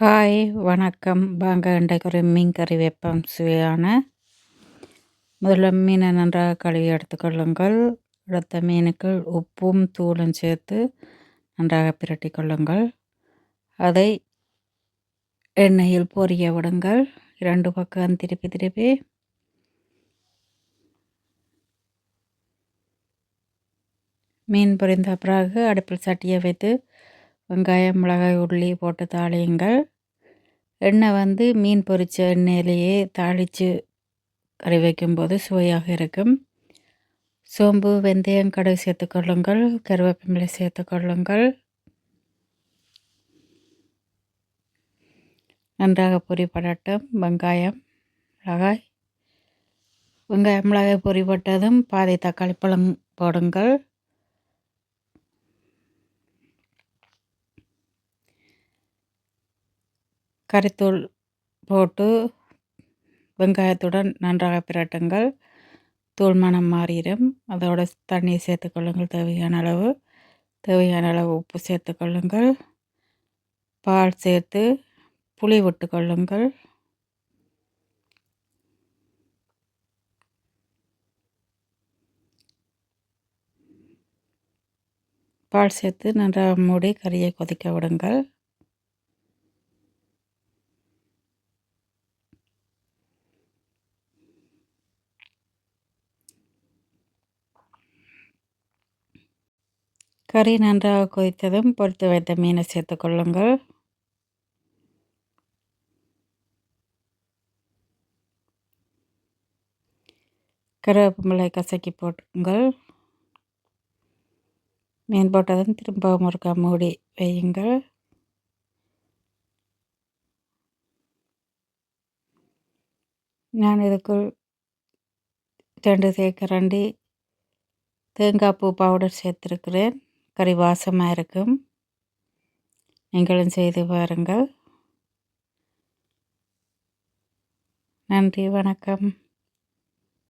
Hi வணக்கம். வாங்க இன்றைக்கு ஒரு மீன் கறி வைப்போம். சுவையான முதல்ல மீனை நன்றாக கழுவி எடுத்துக்கொள்ளுங்கள் அடுத்த மீனுக்கு உப்பும் தூளும் சேர்த்து நன்றாக பிரட்டி கொள்ளுங்கள். அதை எண்ணெயில் பொரிய விடுங்கள். இரண்டு பக்கம் திருப்பி திருப்பி. மீன் பொரிந்த பிறகு அடுப்பில் சட்டியை வைத்து வெங்காயம் மிளகாய் உள்ளி போட்டு தாளியுங்கள். எண்ணெய் வந்து மீன் பொரித்த எண்ணெயிலேயே தாளித்து கறி வைக்கும்போது சுவையாக இருக்கும். சோம்பு வெந்தயம் கடுகு சேர்த்துக்கொள்ளுங்கள் கருவேப்பிலை சேர்த்துக்கொள்ளுங்கள் நன்றாக பொரிப்படட்டும் வெங்காயம் மிளகாய். வெங்காயம் மிளகாய் பொரிப்பட்டதும் பாதை தக்காளி பழம் போடுங்கள். கறித்தூள் போட்டு வெங்காயத்துடன் நன்றாக பிரட்டுங்கள். தூள் மணம் மாறிடும். அதோட தண்ணியை சேர்த்துக்கொள்ளுங்கள். தேவையான அளவு. தேவையான அளவு உப்பு சேர்த்துக்கொள்ளுங்கள். பால் சேர்த்து புளி விட்டுக்கொள்ளுங்கள். பால் சேர்த்து நன்றாக மூடி கறியை கொதிக்க விடுங்கள். கறி நன்றாக கொதித்ததும் பொறுத்து வைத்த மீனை சேர்த்துக்கொள்ளுங்கள் கருவேப்பிலை கசக்கி போட்டுங்கள். மீன் போட்டதும் திரும்ப முறுக்கா மூடி வையுங்கள். நான் இதுக்குள் ரெண்டு தேக்கரண்டி தேங்காய் பூ பவுடர் சேர்த்துருக்கிறேன். கறி வாசமாக இருக்கும். நீங்களும் செய்து பாருங்கள். நன்றி வணக்கம்.